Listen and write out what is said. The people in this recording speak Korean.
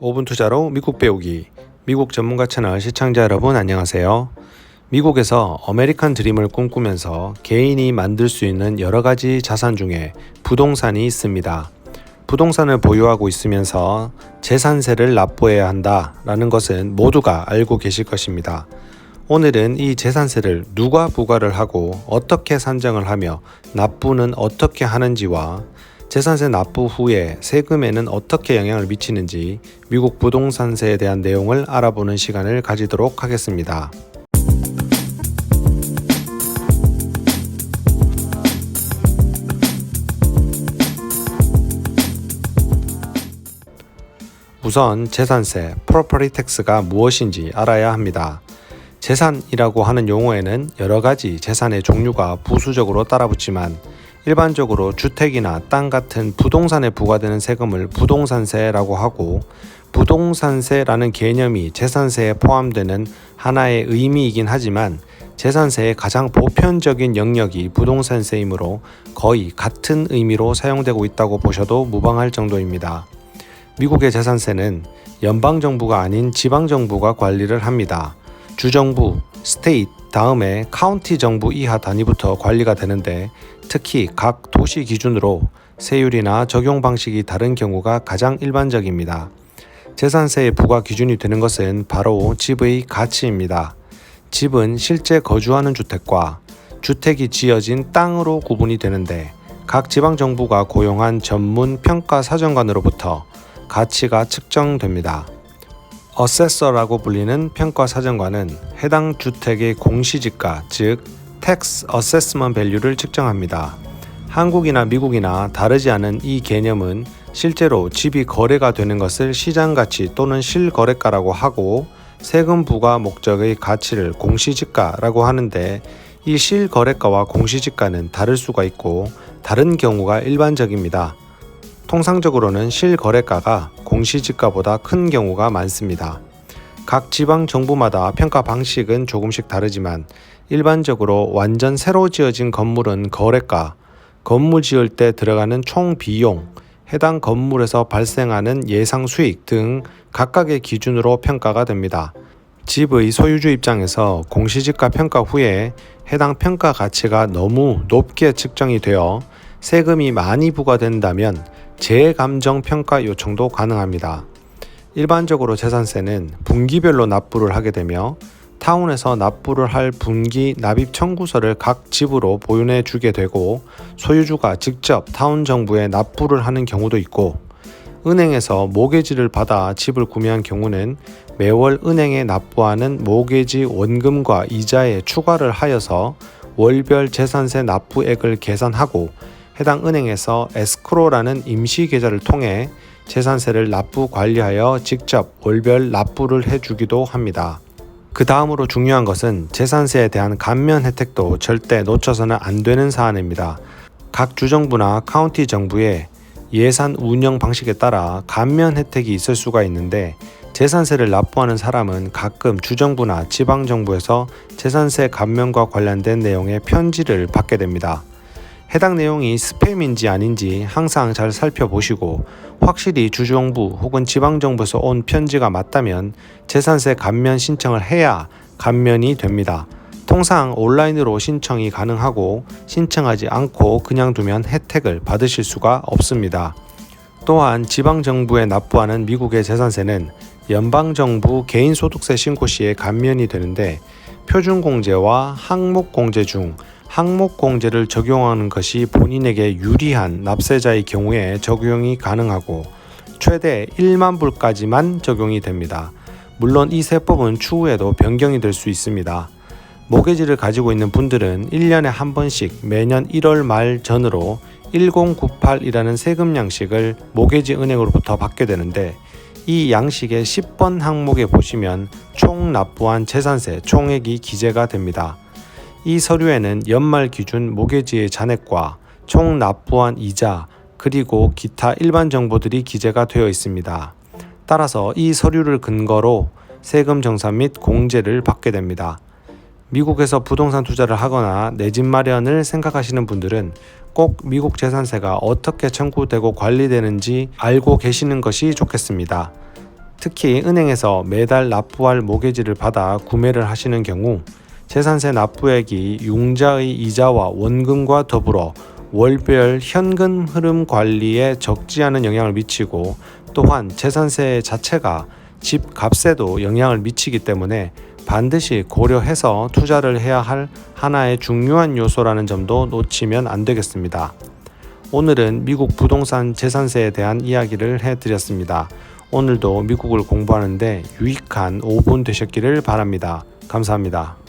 5분 투자로 미국 배우기 미국 전문가 채널 시청자 여러분 안녕하세요. 미국에서 아메리칸 드림을 꿈꾸면서 개인이 만들 수 있는 여러 가지 자산 중에 부동산이 있습니다. 부동산을 보유하고 있으면서 재산세를 납부해야 한다라는 것은 모두가 알고 계실 것입니다. 오늘은 이 재산세를 누가 부과를 하고 어떻게 산정을 하며 납부는 어떻게 하는지와 재산세 납부 후에 세금에는 어떻게 영향을 미치는지 미국 부동산세에 대한 내용을 알아보는 시간을 가지도록 하겠습니다. 우선 재산세, property tax가 무엇인지 알아야 합니다. 재산이라고 하는 용어에는 여러 가지 재산의 종류가 부수적으로 따라붙지만 일반적으로 주택이나 땅 같은 부동산에 부과되는 세금을 부동산세라고 하고 부동산세라는 개념이 재산세에 포함되는 하나의 의미이긴 하지만 재산세의 가장 보편적인 영역이 부동산세이므로 거의 같은 의미로 사용되고 있다고 보셔도 무방할 정도입니다. 미국의 재산세는 연방정부가 아닌 지방정부가 관리를 합니다. 주정부, 스테이트, 다음에 카운티 정부 이하 단위부터 관리가 되는데 특히 각 도시 기준으로 세율이나 적용 방식이 다른 경우가 가장 일반적입니다. 재산세의 부과 기준이 되는 것은 바로 집의 가치입니다. 집은 실제 거주하는 주택과 주택이 지어진 땅으로 구분이 되는데 각 지방 정부가 고용한 전문 평가 사정관으로부터 가치가 측정됩니다. 어세서라고 불리는 평가 사정관은 해당 주택의 공시지가 즉 tax assessment value를 측정합니다. 한국이나 미국이나 다르지 않은 이 개념은 실제로 집이 거래가 되는 것을 시장 가치 또는 실거래가라고 하고 세금 부과 목적의 가치를 공시지가라고 하는데 이 실거래가와 공시지가는 다를 수가 있고 다른 경우가 일반적입니다. 통상적으로는 실거래가가 공시지가보다 큰 경우가 많습니다. 각 지방 정부마다 평가 방식은 조금씩 다르지만 일반적으로 완전 새로 지어진 건물은 거래가, 건물 지을 때 들어가는 총 비용, 해당 건물에서 발생하는 예상 수익 등 각각의 기준으로 평가가 됩니다. 집의 소유주 입장에서 공시지가 평가 후에 해당 평가 가치가 너무 높게 측정이 되어 세금이 많이 부과된다면 재감정 평가 요청도 가능합니다. 일반적으로 재산세는 분기별로 납부를 하게 되며 타운에서 납부를 할 분기 납입 청구서를 각 집으로 보윤해 주게 되고 소유주가 직접 타운 정부에 납부를 하는 경우도 있고 은행에서 모계지를 받아 집을 구매한 경우는 매월 은행에 납부하는 모계지 원금과 이자에 추가를 하여서 월별 재산세 납부액을 계산하고 해당 은행에서 에스크로라는 임시 계좌를 통해 재산세를 납부 관리하여 직접 월별 납부를 해주기도 합니다. 그 다음으로 중요한 것은 재산세에 대한 감면 혜택도 절대 놓쳐서는 안 되는 사안입니다. 각 주정부나 카운티 정부의 예산 운영 방식에 따라 감면 혜택이 있을 수가 있는데 재산세를 납부하는 사람은 가끔 주정부나 지방정부에서 재산세 감면과 관련된 내용의 편지를 받게 됩니다. 해당 내용이 스팸인지 아닌지 항상 잘 살펴보시고 확실히 주정부 혹은 지방정부에서 온 편지가 맞다면 재산세 감면 신청을 해야 감면이 됩니다. 통상 온라인으로 신청이 가능하고 신청하지 않고 그냥 두면 혜택을 받으실 수가 없습니다. 또한 지방정부에 납부하는 미국의 재산세는 연방정부 개인소득세 신고 시에 감면이 되는데 표준공제와 항목공제 중 항목공제를 적용하는 것이 본인에게 유리한 납세자의 경우에 적용이 가능하고 최대 1만 불까지만 적용이 됩니다. 물론 이 세법은 추후에도 변경이 될 수 있습니다. 모계지를 가지고 있는 분들은 1년에 한 번씩 매년 1월 말 전으로 1098이라는 세금 양식을 모계지 은행으로부터 받게 되는데 이 양식의 10번 항목에 보시면 총 납부한 재산세 총액이 기재가 됩니다. 이 서류에는 연말 기준 모계지의 잔액과 총 납부한 이자 그리고 기타 일반 정보들이 기재가 되어 있습니다. 따라서 이 서류를 근거로 세금 정산 및 공제를 받게 됩니다. 미국에서 부동산 투자를 하거나 내 집 마련을 생각하시는 분들은 꼭 미국 재산세가 어떻게 청구되고 관리되는지 알고 계시는 것이 좋겠습니다. 특히 은행에서 매달 납부할 모기지를 받아 구매를 하시는 경우 재산세 납부액이 융자의 이자와 원금과 더불어 월별 현금 흐름 관리에 적지 않은 영향을 미치고 또한 재산세 자체가 집 값에도 영향을 미치기 때문에 반드시 고려해서 투자를 해야 할 하나의 중요한 요소라는 점도 놓치면 안 되겠습니다. 오늘은 미국 부동산 재산세에 대한 이야기를 해드렸습니다. 오늘도 미국을 공부하는데 유익한 5분 되셨기를 바랍니다. 감사합니다.